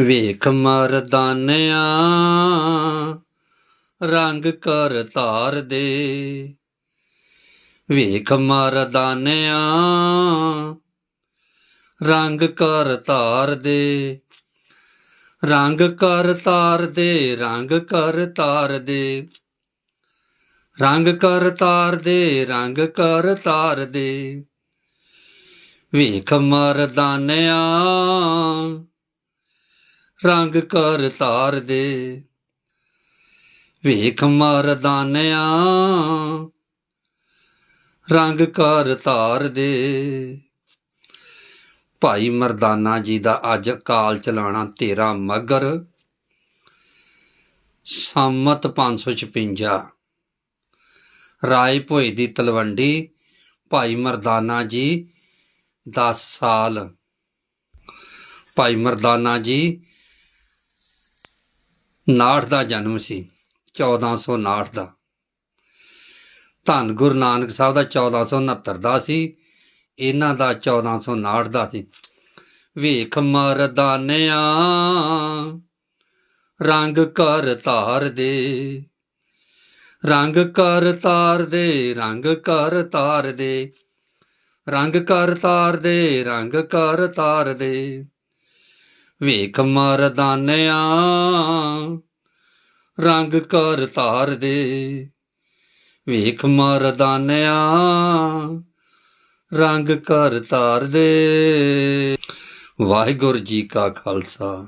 ਵੇਖ ਮਰਦਾਨਿਆਂ, ਰੰਗ ਕਰ ਧਾਰ ਦੇ। ਵੇਖ ਮਰਦਾਨਿਆਂ, ਰੰਗ ਕਰ ਧਾਰ ਦੇ। ਰੰਗ ਕਰ ਤਾਰ ਦੇ, ਰੰਗ ਕਰ ਤਾਰ ਦੇ। ਰੰਗ ਕਰ ਤਾਰ ਦੇ, ਰੰਗ ਕਰ ਤਾਰ ਦੇ। ਵੇਖ ਮਰਦਾਨਿਆਂ ਰੰਗ ਕਰ ਤਾਰ ਦੇ। ਵੇਖ ਮਰਦਾਨਿਆ ਰੰਗ ਕਰ ਤਾਰ ਦੇ। ਭਾਈ ਮਰਦਾਨਾ ਜੀ ਦਾ ਅੱਜ ਕਾਲ ਚਲਾਣਾ 13 ਮਗਰ। ਸੰਮਤ 556 ਰਾਏ ਭੋਏ ਦੀ ਤਲਵੰਡੀ, ਭਾਈ ਮਰਦਾਨਾ ਜੀ 10 ਸਾਲ। ਭਾਈ ਮਰਦਾਨਾ ਜੀ 59 ਦਾ ਜਨਮ ਸੀ 1459 ਦਾ। ਧੰਨ ਗੁਰੂ ਨਾਨਕ ਸਾਹਿਬ ਦਾ 1469 ਦਾ ਸੀ, ਇਹਨਾਂ ਦਾ 1459 ਦਾ ਸੀ। ਵੇਖ ਮਰਦਾਨਿਆ, ਰੰਗ ਕਰ ਧਾਰ ਦੇ, ਰੰਗ ਕਰ ਤਾਰ ਦੇ, ਰੰਗ ਕਰ ਤਾਰ ਦੇ, ਰੰਗ ਕਰ ਤਾਰ ਦੇ, ਰੰਗ ਕਰ ਤਾਰ ਦੇ। ਵੇਖ ਮਰਦਾਨਿਆਂ, ਰੰਗ ਕਰ ਤਾਰ ਦੇ। ਵੇਖ ਮਰਦਾਨਿਆਂ, ਰੰਗ ਕਰ ਤਾਰ ਦੇ। ਵਾਹਿਗੁਰੂ ਜੀ ਕਾ ਖਾਲਸਾ।